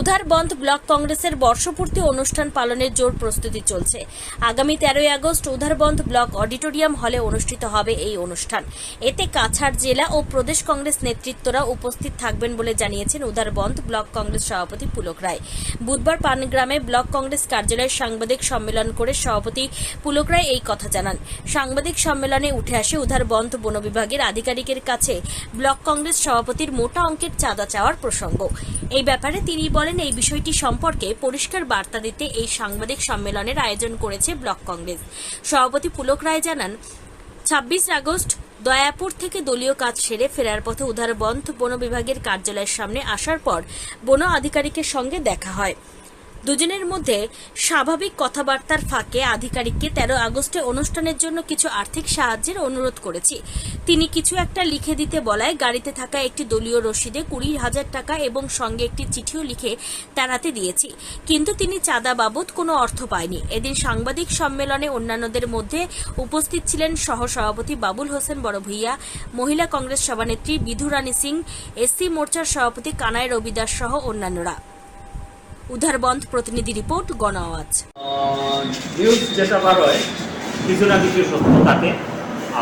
উধার বন্ধ ব্লক কংগ্রেসের বর্ষপূর্তি অনুষ্ঠান পালনের জোর প্রস্তুতি চলছে। আগামী তেরোই আগস্ট উধার বন্ধ ব্লক অডিটোরিয়াম হলে অনুষ্ঠিত হবে এই অনুষ্ঠান। এতে কাছাড় জেলা ও প্রদেশ কংগ্রেস নেতৃত্বরা উপস্থিত থাকবেন বলে জানিয়েছেন উধার বন্ধ ব্লক কংগ্রেস সভাপতি পুলক রায়। বুধবার পানগ্রামে ব্লক কংগ্রেস কার্যালয়ে সাংবাদিক সম্মেলন করে সভাপতি পুলক রায় এই কথা জানান। সাংবাদিক সম্মেলনে উঠে আসে উধার বন্ধ বন বিভাগের আধিকারিকের কাছে ব্লক কংগ্রেস সভাপতির মোটা অঙ্কের চাঁদা চাওয়ার প্রসঙ্গ। এই ব্যাপারে তিনি বলেন এই বিষয়টি সম্পর্কে পরিষ্কার বার্তা দিতে এই সাংবাদিক সম্মেলনের আয়োজন করেছে ব্লক কংগ্রেস। সভাপতি পুলক রায় জানান, ছাব্বিশ আগস্ট দয়াপুর থেকে দলীয় কাজ সেরে ফেরার পথে উদারবন্ধ বন বিভাগের কার্যালয়ের সামনে আসার পর বন আধিকারিকের সঙ্গে দেখা হয়। দুজনের মধ্যে স্বাভাবিক কথাবার্তার ফাঁকে আধিকারিককে তেরো আগস্টে অনুষ্ঠানের জন্য কিছু আর্থিক সাহায্যের অনুরোধ করেছি। তিনি কিছু একটা লিখে দিতে বলায় গাড়িতে থাকা একটি দলীয় রসিদে কুড়ি হাজার টাকা এবং সঙ্গে একটি চিঠিও লিখে তার হাতে দিয়েছি। কিন্তু তিনি চাঁদা বাবদ কোনো অর্থ পায়নি। এদিন সাংবাদিক সম্মেলনে অন্যান্যদের মধ্যে উপস্থিত ছিলেন সহসভাপতি বাবুল হোসেন বড়ভূইয়া, মহিলা কংগ্রেস সভানেত্রী বিধু রানী সিং, এসসি মোর্চার সভাপতি কানাই রবিদাস সহ অন্যান্যরা। উধার বন্ধ প্রতিনিধি রিপোর্ট গণ আওয়াজ নিউজ যেটা বার হয়, কিছু না কিছু সত্য থাকে।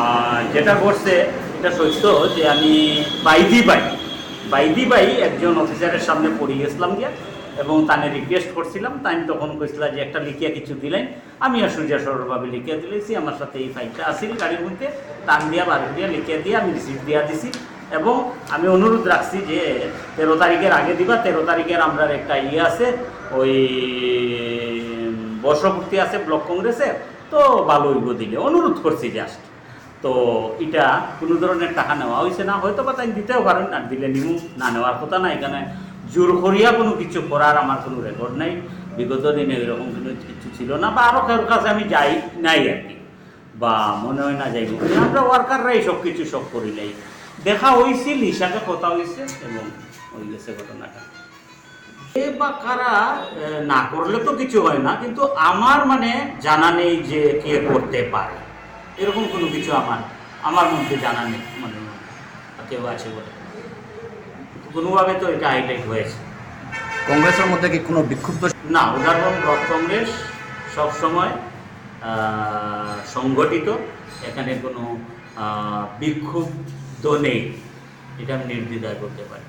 আর যেটা ঘটছে, এটা সত্য যে আমি বাইদি বাই বাইদি বাই একজন অফিসারের সামনে পড়ে গেছিলাম গিয়া। এবং তানে রিকোয়েস্ট করছিলাম, তাই আমি তখন কইছিল যে একটা লিখিয়া কিছু দিলেন। আমি আর সূর্যা সরলভাবে লিখিয়া দিলেছি আমার সাথে এই ফাইলটা আসিল গাড়ির মধ্যে। টান দিয়া, বার দিয়া লিখিয়া দিয়ে আমি রিসিভ দিয়া দিছি। এবং আমি অনুরোধ রাখছি যে তেরো তারিখের আগে দিবা, তেরো তারিখের আমরা একটা ইয়ে আছে, ওই, বর্ষপূর্তি আছে ব্লক কংগ্রেসে, তো ভালো হইব দিলে। অনুরোধ করছি জাস্ট তো এটা কোনো ধরনের টাকা নেওয়া হয়েছে না হয়তো বা তাই দিতেও পারেন আর দিলে নিমু, না নেওয়ার কথা না এখানে। জোর করিয়া কোনো কিছু করার আমার কোনো রেকর্ড নাই। বিগত দিনে এরকম কোনো কিছু ছিল না বা আরও কারোর কাছে আমি যাই নাই আর কি। বা মনে হয় না যাইব। আমরা ওয়ার্কাররাই সব কিছু সব করি করিলাই দেখা হয়েছিল হিসাবে কথা হয়েছে এবং ওই গেছে ঘটনাটা। এ বা কারা না করলে তো কিছু হয় না, কিন্তু আমার মানে জানা নেই যে কে করতে পারে। এরকম কোনো কিছু আমার আমার মধ্যে জানা নেই মানে কেউ আছে বলে কোনোভাবে তো এটা হাইলাইট হয়েছে। কংগ্রেসের মধ্যে কি কোনো বিক্ষুব্ধ না উদাহরণ ব্লক কংগ্রেস সবসময় সংগঠিত। এখানে কোনো বিক্ষুব্ধ নেই। এটা আমি নির্দ্বিধায় করতে পারি।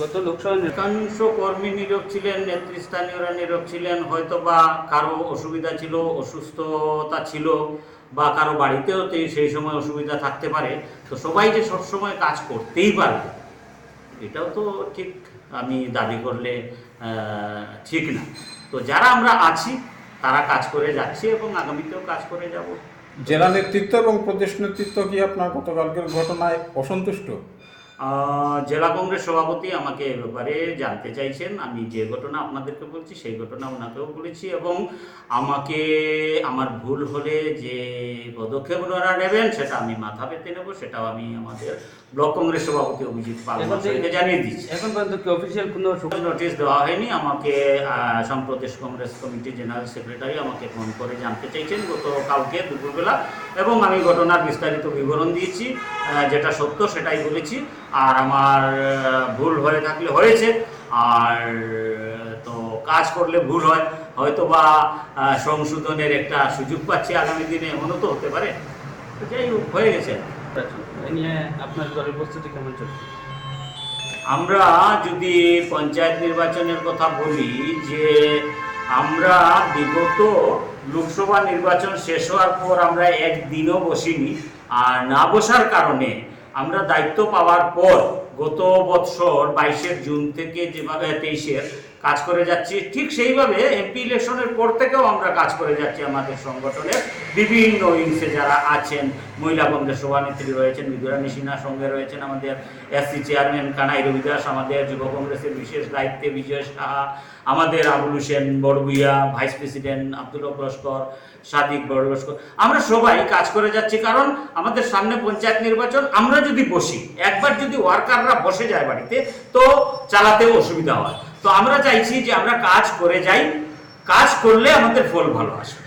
গত লোকসভা নির্বাচন একাংশ কর্মী নীরব ছিলেন নেতৃস্থানীয়রা নীরব ছিলেন হয়তো বা কারও অসুবিধা ছিল অসুস্থতা ছিল বা কারও বাড়িতেও সেই সময় অসুবিধা থাকতে পারে। তো সবাই যে সবসময় কাজ করতেই পারবে এটাও তো ঠিক, আমি দাবি করলে ঠিক না। তো যারা আমরা আছি, তারা কাজ করে যাচ্ছি এবং আগামীতেও কাজ করে যাব। জেলা নেতৃত্ব এবং প্রদেশ নেতৃত্ব কি আপনার গতকালকের ঘটনায় অসন্তুষ্ট? জেলা কংগ্রেস সভাপতি আমাকে এ ব্যাপারে জানতে চাইছেন। আমি যে ঘটনা আপনাদেরকে বলছি সেই ঘটনা ওনাকেও বলেছি এবং আমাকে আমার ভুল হলে যে পদক্ষেপ ওনারা নেবেন সেটা আমি মাথা পেতে নেব সেটাও আমি আমাদের ব্লক কংগ্রেস সভাপতি অভিজিৎ পাল জানিয়ে দিচ্ছি। এখন পর্যন্ত কি অফিসিয়াল কোনো নোটিশ দেওয়া হয়নি। আমাকে সম্প্রদেশ কংগ্রেস কমিটি জেনারেল সেক্রেটারি আমাকে ফোন করে জানতে চাইছেন গত কালকে দুপুরবেলা এবং আমি ঘটনার বিস্তারিত বিবরণ দিয়েছি যেটা সত্য সেটাই বলেছি। আর আমার ভুল হয়ে থাকলে হয়েছে আর তো কাজ করলে ভুল হয়। হয়তো বা সংশোধনের একটা সুযোগ পাচ্ছি আগামী দিনে এমনও তো হতে পারে। যাই হোক হয়ে গেছে। নিয়ে আপনার দলের প্রস্তুতি কেমন চলছে? আমরা যদি পঞ্চায়েত নির্বাচনের কথা বলি যে আমরা বিগত লোকসভা নির্বাচন শেষ হওয়ার পর আমরা একদিনও বসিনি। আর না বসার কারণে আমরা দায়িত্ব পাওয়ার পর গত বছর বাইশের জুন থেকে যেভাবে তেইশের কাজ করে যাচ্ছি, ঠিক সেইভাবে এমপি ইলেকশনের পর থেকেও আমরা কাজ করে যাচ্ছি আমাদের সংগঠনের বিভিন্ন উইংসে যারা আছেন, মহিলা কংগ্রেস সভানেত্রী রয়েছেন বিদুরানী সিনহার সঙ্গে রয়েছেন আমাদের এসসি চেয়ারম্যান কানাই রবিদাস, আমাদের যুব কংগ্রেসের বিশেষ দায়িত্বে বিজয় সাহা, আমাদের আবুল হোসেন বড়বুইয়া vice president Abdul Laskar, Sadik Barlaskar আমরা সবাই কাজ করে যাচ্ছি কারণ আমাদের সামনে পঞ্চায়েত নির্বাচন, আমরা যদি বসি, একবার যদি ওয়ার্কাররা বসে যায় বাড়িতে, তো চালাতেও অসুবিধা হয়। তো আমরা চাইছি যে আমরা কাজ করে যাই, কাজ করলে আমাদের ফল ভালো আসে